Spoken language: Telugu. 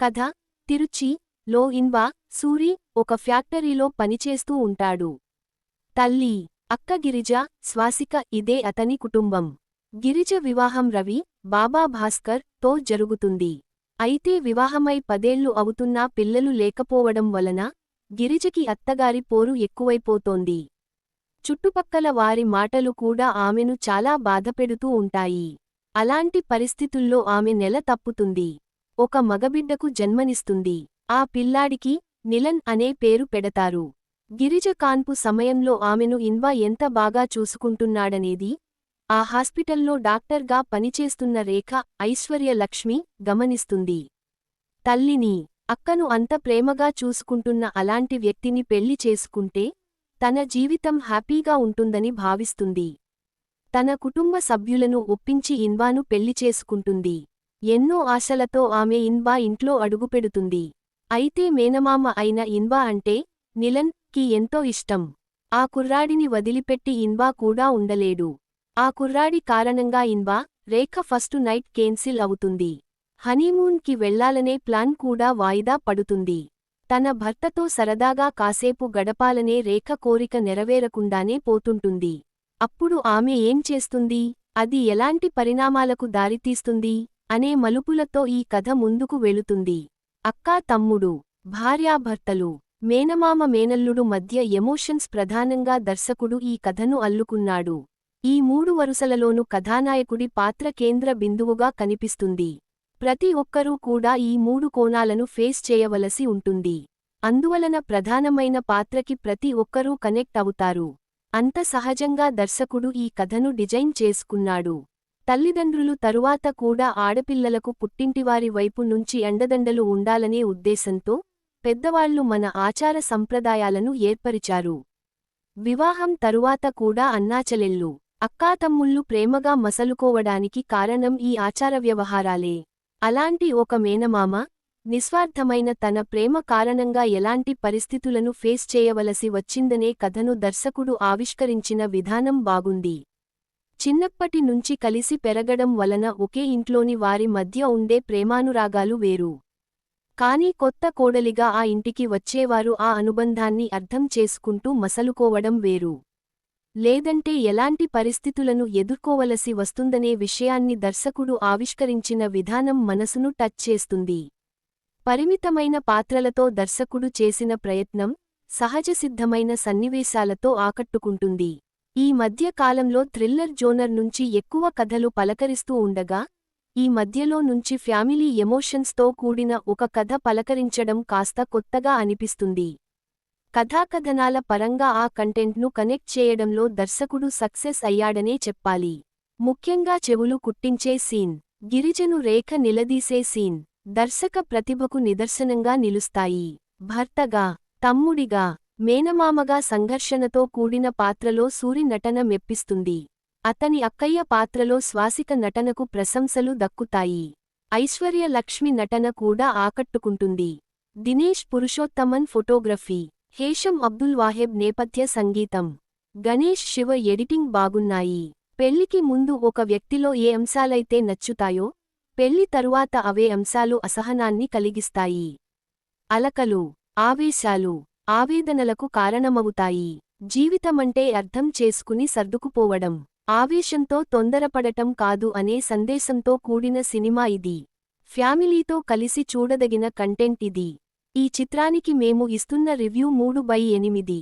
కథ తిరుచి లో ఇన్వా సూరి ఒక ఫ్యాక్టరీలో పనిచేస్తూ ఉంటాడు. తల్లి అక్క గిరిజ శ్వాసిక ఇదే అతని కుటుంబం. గిరిజ వివాహం రవి బాబా భాస్కర్తో జరుగుతుంది. అయితే వివాహమై పదేళ్ళు అవుతున్నా పిల్లలు లేకపోవడం వలన గిరిజకి అత్తగారి పోరు ఎక్కువైపోతోంది. చుట్టుపక్కల వారి మాటలు కూడా ఆమెను చాలా బాధపెడుతూ ఉంటాయి. అలాంటి పరిస్థితుల్లో ఆమె నెల తప్పుతుంది. ఒక మగబిడ్డకు జన్మనిస్తుంది. ఆ పిల్లాడికి నిలన్ అనే పేరు పెడతారు. గిరిజ కాన్పు సమయంలో ఆమెను ఇన్వా ఎంత బాగా చూసుకుంటున్నాడనేది ఆ హాస్పిటల్లో డాక్టర్గా పనిచేస్తున్న రేఖ ఐశ్వర్యలక్ష్మి గమనిస్తుంది. తల్లిని అక్కను అంత ప్రేమగా చూసుకుంటున్న అలాంటి వ్యక్తిని పెళ్ళి చేసుకుంటే తన జీవితం హ్యాపీగా ఉంటుందని భావిస్తుంది. తన కుటుంబ సభ్యులను ఒప్పించి ఇన్వాను పెళ్ళి చేసుకుంటుంది. ఎన్నో ఆశలతో ఆమె ఇన్బా ఇంట్లో అడుగుపెడుతుంది. అయితే మేనమామ అయిన ఇన్బా అంటే నిలన్కి ఎంతో ఇష్టం. ఆ కుర్రాడిని వదిలిపెట్టి ఇన్బా కూడా ఉండలేడు. ఆ కుర్రాడి కారణంగా Inba Rekha first night cancel అవుతుంది. హనీమూన్కి వెళ్ళాలనే ప్లాన్ కూడా వాయిదా పడుతుంది. తన భర్తతో సరదాగా కాసేపు గడపాలనే రేఖ కోరిక నెరవేరకుండానే పోతుంటుంది. అప్పుడు ఆమె ఏం చేస్తుంది? అది ఎలాంటి పరిణామాలకు దారితీస్తుంది? అనే మలుపులతో ఈ కథ ముందుకు వెళుతుంది. అక్కా తమ్ముడు భార్యాభర్తలు మేనమామ మేనల్లుడు మధ్య ఎమోషన్స్ ప్రధానంగా దర్శకుడు ఈ కథను అల్లుకున్నాడు. ఈ మూడు వరుసలలోనూ కథానాయకుడి పాత్ర కేంద్ర బిందువుగా కనిపిస్తుంది. ప్రతి ఒక్కరూ కూడా ఈ మూడు కోణాలను ఫేస్ చేయవలసి ఉంటుంది. అందువలన ప్రధానమైన పాత్రకి ప్రతి ఒక్కరూ కనెక్ట్ అవుతారు. అంత సహజంగా దర్శకుడు ఈ కథను డిజైన్ చేసుకున్నాడు. తల్లిదండ్రులు తరువాత కూడా ఆడపిల్లలకు పుట్టింటివారి వైపు నుంచి అండదండలు ఉండాలనే ఉద్దేశంతో పెద్దవాళ్ళు మన ఆచార సంప్రదాయాలను ఏర్పరిచారు. వివాహం తరువాత కూడా అన్నాచెలెళ్ళు అక్కాతమ్ముళ్ళు ప్రేమగా మసలుకోవడానికి కారణం ఈ ఆచార వ్యవహారాలే. అలాంటి ఒక మేనమామ నిస్వార్థమైన తన ప్రేమ కారణంగా ఎలాంటి పరిస్థితులను ఫేస్ చేయవలసి వచ్చిందనే కథను దర్శకుడు ఆవిష్కరించిన విధానం బాగుంది. చిన్నప్పటి నుంచి కలిసి పెరగడం వలన ఒకే ఇంట్లోని వారి మధ్య ఉండే ప్రేమానురాగాలు వేరు. కాని కొత్త కోడలిగా ఆ ఇంటికి వచ్చేవారు ఆ అనుబంధాన్ని అర్థం చేసుకుంటూ మసలుకోవడం వేరు. లేదంటే ఎలాంటి పరిస్థితులను ఎదుర్కోవలసి వస్తుందనే విషయాన్ని దర్శకుడు ఆవిష్కరించిన విధానం మనసును టచ్ చేస్తుంది. పరిమితమైన పాత్రలతో దర్శకుడు చేసిన ప్రయత్నం సహజసిద్ధమైన సన్నివేశాలతో ఆకట్టుకుంటుంది. ఈ మధ్య కాలంలో థ్రిల్లర్ జోనర్ నుంచి ఎక్కువ కథలు పలకరిస్తూ ఉండగా ఈ మధ్యలో నుంచి ఫ్యామిలీ ఎమోషన్స్తో కూడిన ఒక కథ పలకరించడం కాస్త కొత్తగా అనిపిస్తుంది. కథాకథనాల పరంగా ఆ కంటెంట్ను కనెక్ట్ చేయడంలో దర్శకుడు సక్సెస్ అయ్యాడనే చెప్పాలి. ముఖ్యంగా చెవులు కుట్టించే సీన్ గిరిజను రేఖ నిలదీసే సీన్ దర్శక ప్రతిభకు నిదర్శనంగా నిలుస్తాయి. భర్తగా తమ్ముడిగా మేనమామగా సంఘర్షణతో కూడిన పాత్రలో సూరి నటన మెప్పిస్తుంది. అతని అక్కయ్య పాత్రలో శ్వాసిక నటనకు ప్రశంసలు దక్కుతాయి. ఐశ్వర్య లక్ష్మి నటన కూడా ఆకట్టుకుంటుంది. దినేష్ పురుషోత్తమన్ ఫోటోగ్రఫీ. హేషం అబ్దుల్ వాహెబ్ నేపథ్య సంగీతం. గణేష్ శివ ఎడిటింగ్ బాగున్నాయి. పెళ్ళికి ముందు ఒక వ్యక్తిలో ఏ అంశాలైతే నచ్చుతాయో పెళ్ళి తరువాత అవే అంశాలు అసహనాన్ని కలిగిస్తాయి. అలకలు ఆవేశాలు. ఆవేదనలకు కారణమవుతాయి. జీవితమంటే అర్థం చేసుకుని సర్దుకుపోవడం. ఆవేశంతో తొందరపడటం కాదు అనే సందేశంతో కూడిన సినిమా ఇది. ఫ్యామిలీతో కలిసి చూడదగిన కంటెంట్ ఇది. ఈ చిత్రానికి మేము ఇస్తున్న రివ్యూ మూడు బై ఎనిమిది.